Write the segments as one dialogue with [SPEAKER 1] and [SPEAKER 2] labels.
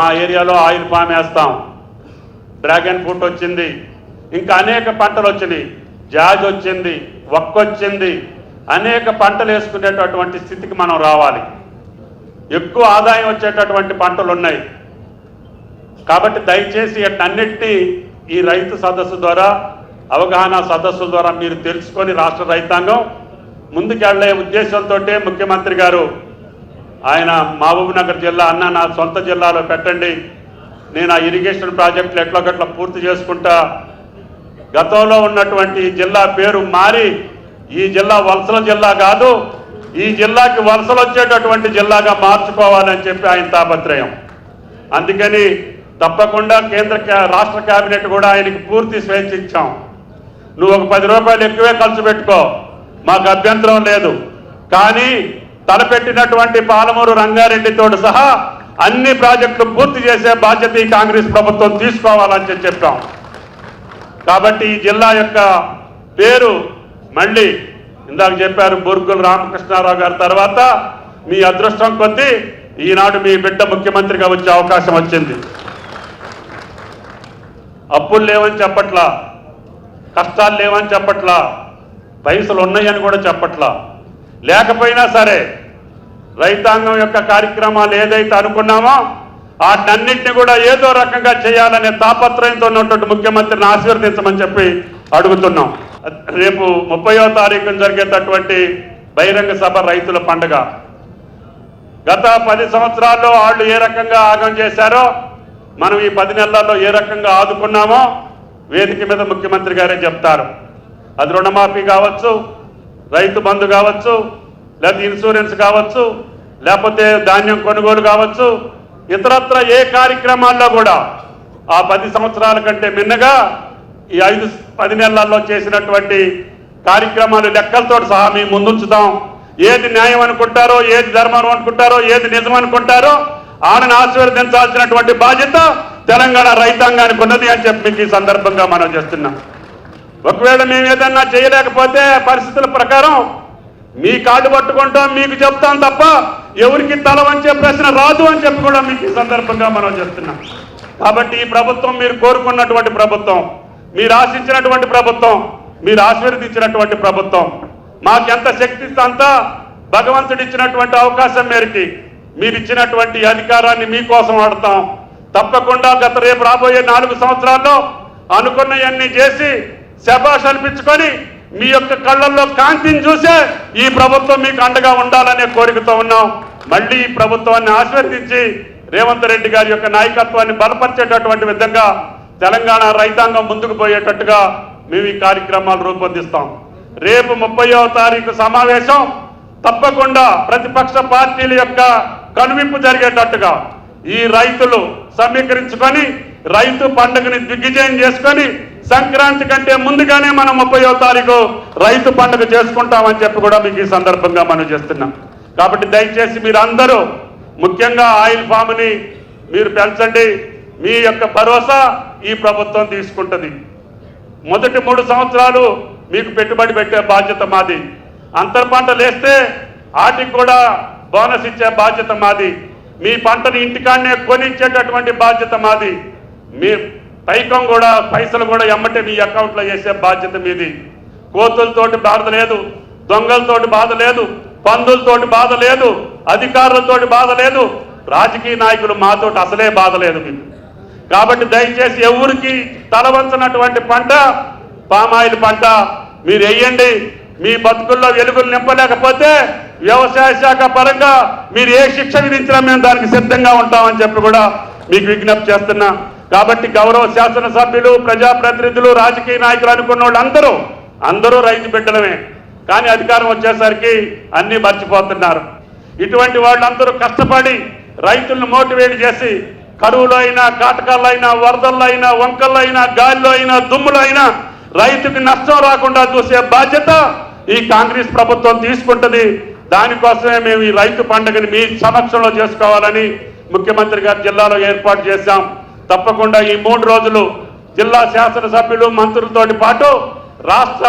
[SPEAKER 1] మా ఏరియాలో oil palm వేస్తాం. డ్రాగన్ ఫ్రూట్ వచ్చింది. ఇంకా అనేక పంటలు వచ్చినాయి. జాజ్ వచ్చింది వక్కొచ్చింది అనేక పంటలు వేసుకునేటటువంటి స్థితికి మనం రావాలి. ఎక్కువ ఆదాయం వచ్చేటటువంటి పంటలు ఉన్నాయి. కాబట్టి దయచేసి అన్నిటినీ ఈ రైతు సదస్సు ద్వారా అవగాహన సదస్సు ద్వారా మీరు తెలుసుకొని రాష్ట్ర రైతాంగం ముందుకెళ్ళే ఉద్దేశంతో ముఖ్యమంత్రి గారు ఆయన మహబూబ్నగర్ జిల్లా అన్న నా సొంత జిల్లాలో పెట్టండి. నేను ఆ ఇరిగేషన్ ప్రాజెక్టులు ఎట్లొకట్ల పూర్తి చేసుకుంటా. గతంలో ఉన్నటువంటి జిల్లా పేరు మారి ఈ జిల్లా వలసల జిల్లా కాదు ఈ జిల్లాకి వలసలు వచ్చేటటువంటి జిల్లాగా మార్చుకోవాలని చెప్పి ఆయన తాపత్రయం. అందుకని తప్పకుండా కేంద్ర రాష్ట్ర కేబినెట్ కూడా ఆయనకి పూర్తి స్వేచ్ఛ ఇచ్చాం. నువ్వు ఒక పది రూపాయలు ఎక్కువే ఖర్చు పెట్టుకో. మాకు అభ్యంతరం లేదు. కానీ తలపెట్టినటువంటి పాలమూరు రంగారెడ్డితో సహా అన్ని ప్రాజెక్టులు పూర్తి చేసే బాధ్యత ఈ కాంగ్రెస్ ప్రభుత్వం తీసుకోవాలని చెప్పాం. కాబట్టి ఈ జిల్లా యొక్క పేరు మళ్ళీ ఇందాక చెప్పారు బూర్గుల రామకృష్ణారావు గారి తర్వాత మీ అదృష్టం కొద్దీ ఈనాడు మీ బిడ్డ ముఖ్యమంత్రిగా వచ్చే అవకాశం వచ్చింది. అప్పులు లేవని చెప్పట్లా కష్టాలు లేవని చెప్పట్లా పైసలు ఉన్నాయని కూడా చెప్పట్లా. లేకపోయినా సరే రైతాంగం యొక్క కార్యక్రమాలు ఏదైతే అనుకున్నామో వాటన్నింటినీ కూడా ఏదో రకంగా చేయాలనే తాపత్రయంతో ఉన్నటువంటి ముఖ్యమంత్రిని ఆశీర్వదించమని చెప్పి అడుగుతున్నాం. రేపు ముప్పయో తారీఖున జరిగేటటువంటి బహిరంగ సభ రైతుల పండుగ. గత పది సంవత్సరాల్లో వాళ్ళు ఏ రకంగా ఆగం చేశారో మనం ఈ పది నెలల్లో ఏ రకంగా ఆదుకున్నామో వేదిక మీద ముఖ్యమంత్రి గారే చెప్తారు. అది రుణమాఫీ కావచ్చు రైతు బంధు కావచ్చు లేదా ఇన్సూరెన్స్ కావచ్చు లేకపోతే ధాన్యం కొనుగోలు కావచ్చు ఇతరత్ర ఏ కార్యక్రమాల్లో కూడా ఆ పది సంవత్సరాల కంటే మిన్నగా ఈ ఐదు పది నెలల్లో చేసినటువంటి కార్యక్రమాలు లెక్కలతో సహా మేము ముందుంచుతాం. ఏది న్యాయం అనుకుంటారో ఏది ధర్మం అనుకుంటారో ఏది నిజం అనుకుంటారో ఆడను ఆశీర్వదించాల్సినటువంటి బాధ్యత తెలంగాణ రైతాంగానికి ఉన్నది అని చెప్పి మీకు ఈ సందర్భంగా మనం చేస్తున్నాం. ఒకవేళ మేము ఏదన్నా చేయలేకపోతే పరిస్థితుల ప్రకారం మీ కార్డు పట్టుకుంటాం మీకు చెప్తాం తప్ప ఎవరికి తల వంచే ప్రశ్న రాదు అని చెప్పి కూడా మీకు ఈ సందర్భంగా మనం చెప్తున్నాం. కాబట్టి ఈ ప్రభుత్వం మీరు కోరుకున్నటువంటి ప్రభుత్వం మీరు ఆశించినటువంటి ప్రభుత్వం మీరు ఆశీర్వదించినటువంటి ప్రభుత్వం మాకెంత శక్తి ఇస్తే అంత భగవంతుడు ఇచ్చినటువంటి అవకాశం మేరకి మీరు ఇచ్చినటువంటి అధికారాన్ని మీకోసం వాడతాం. తప్పకుండా గత రేపు రాబోయే నాలుగు సంవత్సరాల్లో అనుకున్నవన్నీ చేసి శబాష్ అనిపించుకొని మీ యొక్క కళ్ళల్లో కాంతిని చూసే ఈ ప్రభుత్వం మీకు అండగా ఉండాలనే కోరికతో ఉన్నాం. మళ్ళీ ఈ ప్రభుత్వాన్ని ఆశీర్వదించి రేవంత్ రెడ్డి గారి యొక్క నాయకత్వాన్ని బలపరిచేటటువంటి విధంగా తెలంగాణ రైతాంగం ముందుకు పోయేటట్టుగా మేము ఈ కార్యక్రమాలు రూపొందిస్తాం. రేపు ముప్పయో తారీఖు సమావేశం తప్పకుండా ప్రతిపక్ష పార్టీల యొక్క కనువింపు జరిగేటట్టుగా ఈ రైతులు సమీకరించుకొని రైతు పండుగని దిగ్విజయం చేసుకొని సంక్రాంతి కంటే ముందుగానే మనం ముప్పయో తారీఖు రైతు పండుగ చేసుకుంటామని చెప్పి కూడా మీకు ఈ సందర్భంగా మనం చేస్తున్నాం. కాబట్టి దయచేసి మీరు అందరూ ముఖ్యంగా ఆయిల్ ఫామ్ని మీరు పెంచండి. మీ యొక్క భరోసా ఈ ప్రభుత్వం తీసుకుంటుంది. మొదటి మూడు సంవత్సరాలు మీకు పెట్టుబడి పెట్టే బాధ్యత మాది. అంతర్ పంటలు వేస్తే వాటికి కూడా బోనస్ ఇచ్చే బాధ్యత మాది. మీ పంటని ఇంటికాడనే కొనిచ్చేటటువంటి బాధ్యత మాది. మీ పైకం కూడా పైసలు కూడా ఎమ్మటే మీ అకౌంట్లో వేసే బాధ్యత మీది. కోతులతోటి బాధ లేదు దొంగలతోటి బాధ లేదు పందులతోటి బాధ లేదు అధికారులతోటి బాధ లేదు రాజకీయ నాయకులు మాతోటి అసలే బాధ లేదు మీకు. కాబట్టి దయచేసి ఎవరికి తలవంచినటువంటి పంట పామాయిల్ పంట మీరు వేయండి. మీ బతుకుల్లో వెలుగులు నింపలేకపోతే వ్యవసాయ శాఖ పరంగా మీరు ఏ శిక్ష విధించినా మేము దానికి సిద్ధంగా ఉంటామని చెప్పి కూడా మీకు విజ్ఞప్తి చేస్తున్నా. కాబట్టి గౌరవ శాసనసభ్యులు ప్రజాప్రతినిధులు రాజకీయ నాయకులు అనుకున్న వాళ్ళు అందరూ అందరూ రైతు బిడ్డలమే. కానీ అధికారం వచ్చేసరికి అన్నీ మర్చిపోతున్నారు. ఇటువంటి వాళ్ళందరూ కష్టపడి రైతులను మోటివేట్ చేసి కరువులో అయినా కాటకాల్లో అయినా వరదల్లో అయినా వంకల్లో అయినా గాలిలో అయినా దుమ్ములో అయినా రైతుకి నష్టం రాకుండా చూసే బాధ్యత ఈ కాంగ్రెస్ ప్రభుత్వం తీసుకుంటుంది. దానికోసమే మేము ఈ రైతు పండుగని మీ సమక్షంలో చేసుకోవాలని ముఖ్యమంత్రి గారు జిల్లాలో ఏర్పాటు చేశాం. తప్పకుండా ఈ మూడు రోజులు జిల్లా శాసనసభ్యులు మంత్రులతోటి పాటు రాష్ట్ర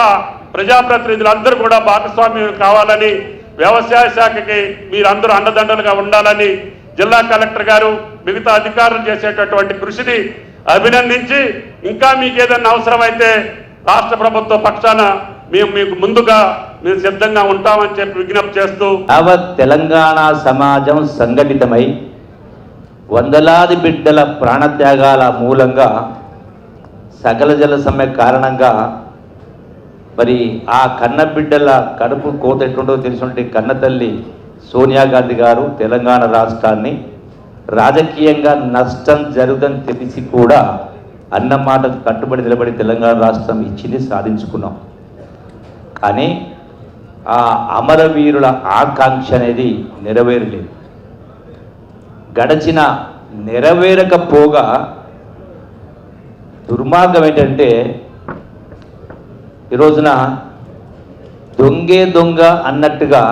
[SPEAKER 1] ప్రజాప్రతినిధులందరూ కూడా భాగస్వామ్యం కావాలని వ్యవసాయ శాఖకి మీరందరూ అండదండలుగా ఉండాలని జిల్లా కలెక్టర్ గారు మిగతా అధికారులు చేసేటటువంటి కృషిని అభినందించి ఇంకా మీకు ఏదైనా అవసరమైతే రాష్ట్ర ప్రభుత్వ పక్షాన మేము మీకు ముందుగా మేము సిద్ధంగా ఉంటామని చెప్పి విజ్ఞప్తి చేస్తూ
[SPEAKER 2] యావత్ తెలంగాణ సమాజం సంఘటితమై వందలాది బిడ్డల ప్రాణత్యాగాల మూలంగా సకల జల సమ్మె కారణంగా మరి ఆ కన్న బిడ్డల కడుపు కోత ఎట్లుంటో తెలిసినటువంటి కన్న తల్లి సోనియా గాంధీ గారు తెలంగాణ రాష్ట్రాన్ని రాజకీయంగా నష్టం జరుగుదని తెలిసి కూడా అన్న మాటకు కట్టుబడి నిలబడి తెలంగాణ రాష్ట్రం ఇచ్చింది సాధించుకున్నాం. కానీ ఆ అమరవీరుల ఆకాంక్ష అనేది నెరవేరలేదు. గడచిన నెరవేరకపోగా దుర్మార్గం ఏంటంటే ఈ రోజున దొంగే దొంగ అన్నట్టుగా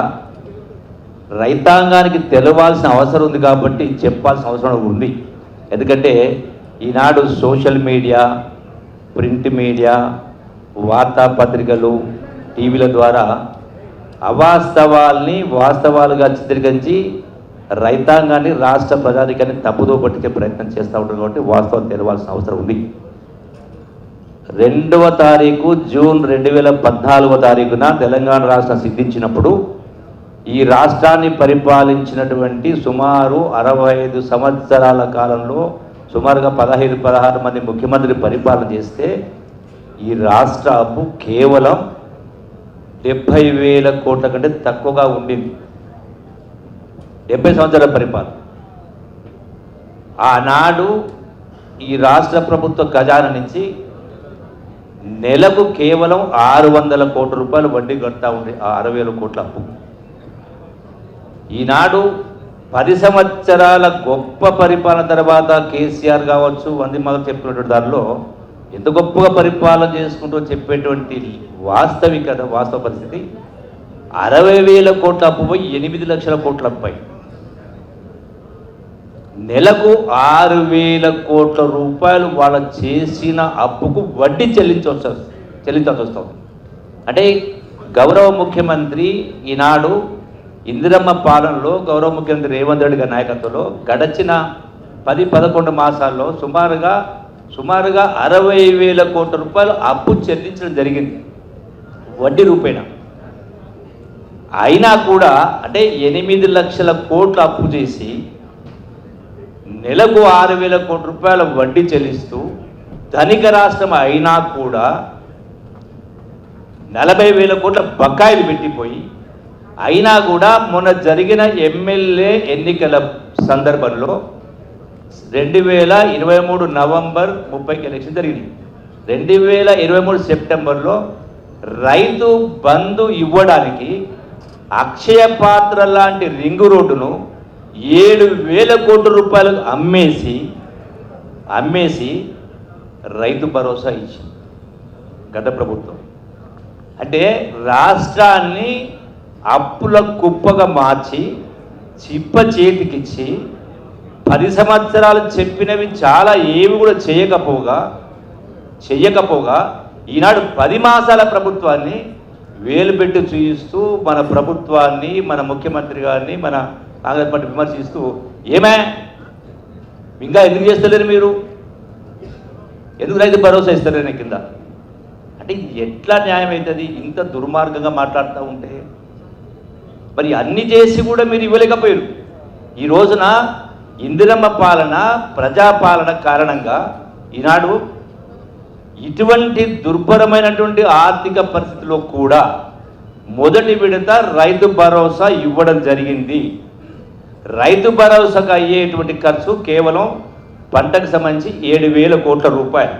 [SPEAKER 2] రైతాంగానికి తెలవాల్సిన అవసరం ఉంది కాబట్టి చెప్పాల్సిన అవసరం ఉంది. ఎందుకంటే ఈనాడు సోషల్ మీడియా ప్రింట్ మీడియా వార్తాపత్రికలు టీవీల ద్వారా అవాస్తవాల్ని వాస్తవాలుగా చిత్రీకరించి రైతాంగాన్ని రాష్ట్ర ప్రజానికాన్ని తప్పుదో పట్టించే ప్రయత్నం చేస్తూ ఉంటారు కాబట్టి వాస్తవం తెలవాల్సిన అవసరం ఉంది. రెండవ తారీఖు జూన్ రెండు వేల పద్నాలుగవ తారీఖున తెలంగాణ రాష్ట్రం సిద్ధించినప్పుడు ఈ రాష్ట్రాన్ని పరిపాలించినటువంటి సుమారు అరవై ఐదు సంవత్సరాల కాలంలో సుమారుగా పదహైదు పదహారు మంది ముఖ్యమంత్రి పరిపాలన చేస్తే ఈ రాష్ట్ర అప్పు కేవలం డెబ్భై వేల కోట్ల కంటే తక్కువగా ఉండింది. డెబ్బై సంవత్సరాల పరిపాలన. ఆనాడు ఈ రాష్ట్ర ప్రభుత్వ ఖజానా నుంచి నెలకు కేవలం ఆరు వందల కోట్ల రూపాయలు వడ్డీ కడతా ఉండే ఆ అరవై వేల కోట్ల అప్పు. ఈనాడు పది సంవత్సరాల గొప్ప పరిపాలన తర్వాత కేసీఆర్ కావచ్చు వంది మగ చెప్పినటువంటి దానిలో ఎంత గొప్పగా పరిపాలన చేసుకుంటూ చెప్పేటువంటి వాస్తవికత వాస్తవ పరిస్థితి అరవై వేల కోట్ల అప్పు పోయి ఎనిమిది లక్షల కోట్ల అప్పు నెలకు ఆరు వేల కోట్ల రూపాయలు వాళ్ళు చేసిన అప్పుకు వడ్డీ చెల్లించవచ్చు చెల్లించాల్సి వస్తుంది అంటే గౌరవ ముఖ్యమంత్రి ఈనాడు ఇందిరమ్మ పాలనలో గౌరవ ముఖ్యమంత్రి రేవంత్ రెడ్డి గారి నాయకత్వంలో గడచిన పది పదకొండు మాసాల్లో సుమారుగా సుమారుగా అరవై వేల కోట్ల రూపాయలు అప్పు చెల్లించడం జరిగింది. వడ్డీ రూపేణ. అయినా కూడా అంటే ఎనిమిది లక్షల కోట్లు అప్పు చేసి నెలకు ఆరు వేల కోటి రూపాయల వడ్డీ చెల్లిస్తూ ధనిక రాష్ట్రం అయినా కూడా నలభై వేల కోట్ల బకాయిలు పెట్టిపోయి అయినా కూడా మొన్న జరిగిన ఎమ్మెల్యే ఎన్నికల సందర్భంలో రెండు వేల ఇరవై మూడు నవంబర్ ముప్పైకి ఎలక్షన్ జరిగింది. రెండు వేల ఇరవై మూడు సెప్టెంబర్లో రైతు బంధు ఇవ్వడానికి అక్షయ పాత్ర లాంటి రింగు రోడ్డును ఏడు వేల కోట్ల రూపాయలకు అమ్మేసి అమ్మేసి రైతు భరోసా ఇచ్చింది గత ప్రభుత్వం. అంటే రాష్ట్రాన్ని అప్పుల కుప్పగా మార్చి చిప్ప చేతికిచ్చి పది సంవత్సరాలు చెప్పినవి చాలా ఏవి కూడా చేయకపోగా చెయ్యకపోగా ఈనాడు పది మాసాల ప్రభుత్వాన్ని వేలు పెట్టి చూయిస్తూ మన ప్రభుత్వాన్ని మన ముఖ్యమంత్రి గారిని మన కాంగ్రెస్ పార్టీ విమర్శిస్తూ ఏమే? ఇంకా ఎందుకు చేస్తలేరు మీరు? ఎందుకు రైతు భరోసా ఇస్తలేరు కింద? అంటే ఎట్లా న్యాయం అవుతుంది? ఇంత దుర్మార్గంగా మాట్లాడుతూ ఉంటే? మరి అన్ని చేసి కూడా మీరు ఇవ్వలేకపోయారు. ఈ రోజున ఇందిరమ్మ పాలన ప్రజాపాలన కారణంగా ఈనాడు ఇటువంటి దుర్భరమైనటువంటి ఆర్థిక పరిస్థితిలో కూడా మొదటి విడత రైతు భరోసా ఇవ్వడం జరిగింది. రైతు భరోసాకు అయ్యేటువంటి ఖర్చు కేవలం పంటకు సంబంధించి ఏడు వేల కోట్ల రూపాయలు.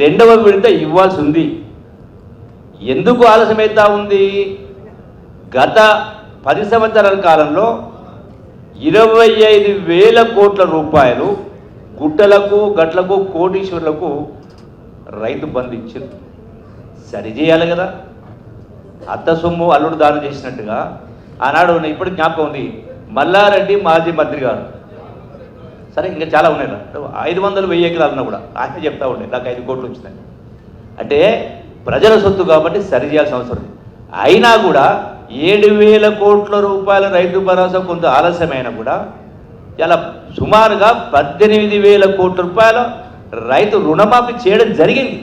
[SPEAKER 2] రెండవ విడత ఇవ్వాల్సి ఉంది ఎందుకు ఆలస్యమవుతా ఉంది? గత పది సంవత్సరాల కాలంలో ఇరవై ఐదు వేల కోట్ల రూపాయలు గుట్టలకు గట్లకు కోటీశ్వరులకు రైతు బంధించారు సరిచేయాలి సరి చేయాలి కదా. అత్త సొమ్ము అల్లుడు దానం చేసినట్టుగా ఆనాడు ఇప్పుడు జ్ఞాపకం ఉంది. మల్లారెడ్డి మాజీ మంత్రి గారు. సరే ఇంకా చాలా ఉన్నాయి ఐదు వందలు వెయ్యి ఎకరాలు ఉన్నా కూడా ఆయన చెప్తా ఉండే నాకు ఐదు కోట్లు వచ్చినాయి. అంటే ప్రజల సొత్తు కాబట్టి సరి చేయాల్సిన అవసరం అయినా కూడా ఏడు వేల కోట్ల రూపాయల రైతు భరోసా కొంత ఆలస్యమైనా కూడా ఇలా సుమారుగా పద్దెనిమిది వేల కోట్ల రూపాయల రైతు రుణమాఫీ చేయడం జరిగింది.